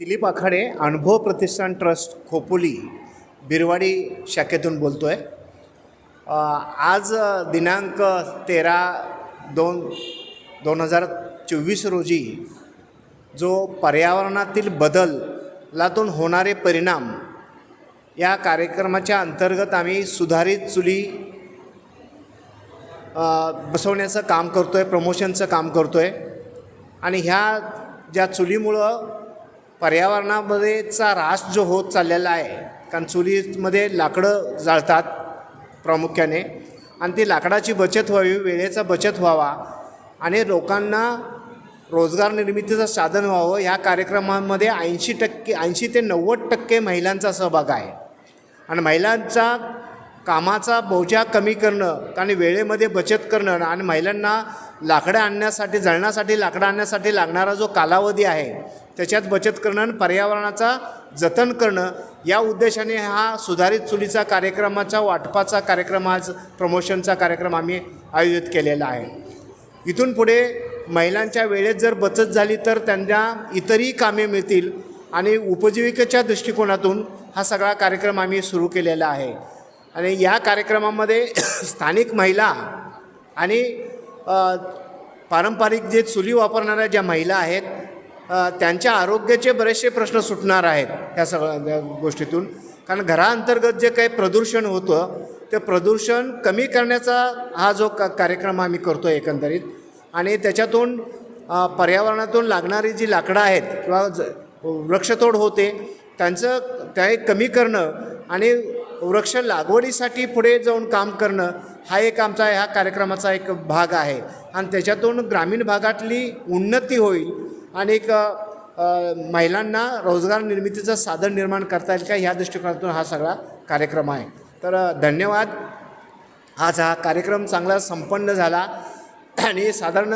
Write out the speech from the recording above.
दिलीप आखाडे अनुभव प्रतिष्ठान ट्रस्ट खोपोली बिरवाडी शाखेतून बोलतो आहे आज दिनांक तेरा दोन दोन हजार चोवीस रोजी जो पर्यावरणातील बदलातून होणारे परिणाम या कार्यक्रमाच्या अंतर्गत आम्ही सुधारित चुली बसवण्याचं काम करतो आहे प्रमोशनचं काम करतो आहे आणि ह्या ज्या चुलीमुळं पर्यावरणामध्येचा ऱ्हास जो होत चाललेला आहे कारण चुलीमध्ये लाकडं जाळतात प्रामुख्याने आणि ती लाकडाची बचत व्हावी वेळेचा बचत व्हावा आणि लोकांना रोजगार निर्मितीचं साधन व्हावं ह्या कार्यक्रमामध्ये ऐंशी टक्के ऐंशी ते नव्वद टक्के महिलांचा सहभाग आहे. आणि महिलांचा कामाचा बोजा कमी करणं आणि वेळेमध्ये बचत करणं आणि महिलांना लाकडं आणण्यासाठी जळण्यासाठी लाकडं आणण्यासाठी लागणारा जो कालावधी आहे त्याच्यात बचत करणं आणि पर्यावरणाचा जतन करणं या उद्देशाने हा सुधारित चुलीचा कार्यक्रमाचा वाटपाचा कार्यक्रम आज प्रमोशनचा कार्यक्रम आम्ही आयोजित केलेला आहे. इथून पुढे महिलांच्या वेळेत जर बचत झाली तर त्यांना इतरही कामे मिळतील आणि उपजीविकेच्या दृष्टिकोनातून हा सगळा कार्यक्रम आम्ही सुरू केलेला आहे. आणि या कार्यक्रमामध्ये स्थानिक महिला आणि पारंपरिक जे चुली वापरणाऱ्या ज्या महिला आहेत त्यांच्या आरोग्याचे बरेचसे प्रश्न सुटणार आहेत ह्या सगळ्या गोष्टीतून. कारण घराअंतर्गत जे काही प्रदूषण होतं ते प्रदूषण कमी करण्याचा हा जो का कार्यक्रम आम्ही करतो एकंदरीत. आणि त्याच्यातून पर्यावरणातून लागणारी जी लाकडं आहेत किंवा ज- वृक्षतोड होते त्यांचं त्या कमी करणं आणि वृक्ष लागवडीसाठी पुढे जाऊन काम करणं हा एक आमचा ह्या कार्यक्रमाचा एक भाग आहे. आणि त्याच्यातून ग्रामीण भागातली उन्नती होईल आणि एक महिलांना रोजगार निर्मितीचं साधन निर्माण करता येईल का ह्या दृष्टिकोनातून हा सगळा कार्यक्रम आहे. तर धन्यवाद. आज हा कार्यक्रम चांगला संपन्न झाला. आणि साधारण